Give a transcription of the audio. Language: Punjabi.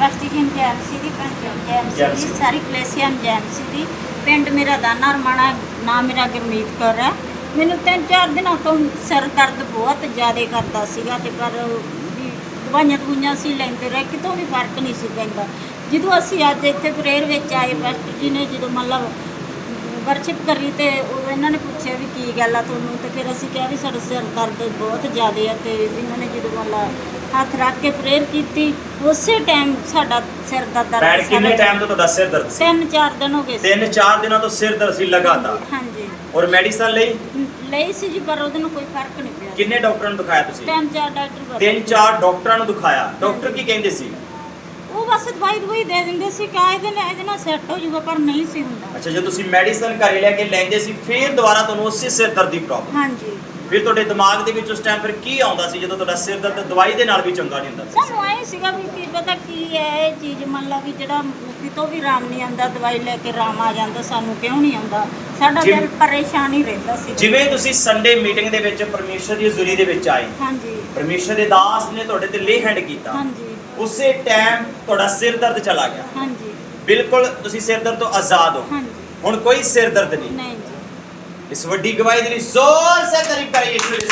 ਵੈਸਟੀਜਨ ਜੈਮਸੀ ਦੀ ਪਿੰਡ ਜੈਮਸੀ। ਜੈਮਸੀ ਦੀ ਸਾਰੀ ਕਲੇਸੀਅਨ ਜੈਮਸੀ ਦੀ ਪਿੰਡ ਮੇਰਾ ਦਾਨਾ ਰਮਾਣਾ ਨਾਮ ਮੇਰਾ ਗੁਰਮੀਤ ਕੌਰ ਹੈ ਮੈਨੂੰ ਤਿੰਨ ਚਾਰ ਦਿਨਾਂ ਤੋਂ ਸਿਰ ਦਰਦ ਬਹੁਤ ਜ਼ਿਆਦਾ ਕਰਦਾ ਸੀਗਾ ਤੇ ਪਰ ਦਵਾਈਆਂ ਦਵੂਈਆਂ ਸੀ ਲੈਂਦੇ ਰਹੇ ਕਿਤੋਂ ਵੀ ਫ਼ਰਕ ਨਹੀਂ ਸੀ ਪੈਂਦਾ ਜਦੋਂ ਅਸੀਂ ਅੱਜ ਇੱਥੇ ਪ੍ਰੇਅਰ ਵਿੱਚ ਆਏ ਪਾਸਟਰ ਜੀ ਨੇ ਜਦੋਂ ਮਤਲਬ ਵਰਸ਼ਿਪ ਕਰੀ ਤੇ ਉਹ ਇਹਨਾਂ ਨੇ ਪੁੱਛਿਆ ਵੀ ਕੀ ਗੱਲ ਆ ਤੁਹਾਨੂੰ? ਤੇ ਫਿਰ ਅਸੀਂ ਕਿਹਾ ਵੀ ਸਾਡਾ ਸਿਰ ਦਰਦ ਬਹੁਤ ਜ਼ਿਆਦਾ ਆ ਤੇ ਇਹਨਾਂ ਨੇ ਜਦੋਂ ਮਤਲਬ ਹੱਥ ਰੱਖ ਕੇ ਪ੍ਰੇਅਰ ਕੀਤੀ ਉਸੇ ਟਾਈਮ ਸਾਡਾ ਸਿਰ ਦਾ ਦਰਦ ਬੈਠ ਕਿੰਨੇ ਟਾਈਮ ਤੋਂ ਤੁਹਾਡਾ ਸਿਰ ਦਰਦ ਸੀ? ਤਿੰਨ ਚਾਰ ਦਿਨ ਹੋ ਗਏ ਸੀ। ਤਿੰਨ ਚਾਰ ਦਿਨਾਂ ਤੋਂ ਸਿਰ ਦਰਦ ਸੀ ਲਗਾਤਾਰ? ਹਾਂਜੀ। ਔਰ ਮੈਡੀਸਨ ਲਈ? ਲਈ ਸੀ ਜੀ ਪਰ ਉਹਦੇ ਨਾਲ ਕੋਈ ਫ਼ਰਕ ਨਹੀਂ ਪਿਆ। ਕਿੰਨੇ ਡਾਕਟਰਾਂ ਨੂੰ ਦਿਖਾਇਆ ਤੁਸੀਂ? ਤਿੰਨ ਚਾਰ ਡਾਕਟਰ। ਤਿੰਨ ਚਾਰ ਡਾਕਟਰਾਂ ਨੂੰ ਦਿਖਾਇਆ। ਡਾਕਟਰ ਕੀ ਕਹਿੰਦੇ ਸੀ? ਉਹ ਬਸ ਦਵਾਈ ਦਵਾਈ ਦੇ ਦਿੰਦੇ ਸੀ ਕਿ ਇਹਦੇ ਨਾਲ ਇਹਦੇ ਨਾਲ ਸੈੱਟ ਹੋ ਜਾਊਗਾ ਪਰ ਨਹੀਂ ਸੀ ਹੁੰਦਾ। ਅੱਛਾ ਜੇ ਤੁਸੀਂ ਮੈਡੀਸਨ ਘਰੇ ਲੈ ਕੇ ਲੈਂਦੇ ਸੀ ਫਿਰ ਦੁਬਾਰਾ ਤੁਹਾਨੂੰ ਉਸੇ ਸਿਰ ਦਰਦ ਦੀ ਪ੍ਰੋਬਲਮ ਹਾਂਜੀ। ਫਿਰ ਤੁਹਾਡੇ ਦਿਮਾਗ ਦੇ ਵਿੱਚ ਉਸ ਟਾਈਮ ਫਿਰ ਕੀ ਆਉਂਦਾ ਸੀ? ਜਦੋਂ ਤੁਹਾਡਾ ਸਿਰ ਦਰਦ ਦਵਾਈ ਦੇ ਨਾਲ ਵੀ ਚੰਗਾ ਨਹੀਂ ਹੁੰਦਾ ਸੀ। ਸਾਨੂੰ ਐ ਸੀਗਾ ਵੀ ਕੀ ਪਤਾ ਕੀ ਹੈ ਇਹ ਚੀਜ਼ ਮੰਨ ਲਾ ਵੀ ਜਿਹੜਾ ਕਿਤੋਂ ਵੀ ਆਰਾਮ ਨਹੀਂ ਆਉਂਦਾ ਦਵਾਈ ਲੈ ਕੇ ਆਰਾਮ ਆ ਜਾਂਦਾ ਸਾਨੂੰ ਕਿਉਂ ਨਹੀਂ ਆਉਂਦਾ? ਸਾਡਾ ਜਿਵੇਂ- ਦਿਲ ਪਰੇਸ਼ਾਨ ਹੀ ਰਹਿੰਦਾ ਸੀ। ਜਿਵੇਂ ਤੁਸੀਂ ਸੰਡੇ ਮੀਟਿੰਗ ਦੇ ਵਿੱਚ ਪਰਮੇਸ਼ਰ ਦੀ ਹਜ਼ੂਰੀ ਦੇ ਵਿੱਚ ਆਏ। ਹਾਂਜੀ। ਪਰਮੇਸ਼ਰ ਦੇ ਦਾਸ ਨੇ ਤੁਹਾਡੇ ਤੇ ਲੇ ਹੈਂਡ ਕੀਤਾ। ਹਾਂਜੀ। ਉਸੇ ਟਾਈਮ ਤੁਹਾਡਾ ਸਿਰ ਦਰਦ ਚਲਾ ਗਿਆ। ਹਾਂਜੀ। ਬਿਲਕੁਲ ਤੁਸੀਂ ਸਿਰ ਦਰਦ ਤੋਂ ਆਜ਼ਾਦ ਹੋ। ਹਾਂਜੀ। ਹੁਣ ਕੋਈ ਸਿਰ ਦਰਦ ਨਹੀਂ। ਨਹੀਂ ਜੀ। ਇਸ ਵੱਡੀ ਗਵਾਹੀ ਦੇ ਲਈ ਜ਼ੋਰ ਸੇ ਤਾਰੀਫ ਕਰੀਏ। ਯਿਸੂ ਦੇ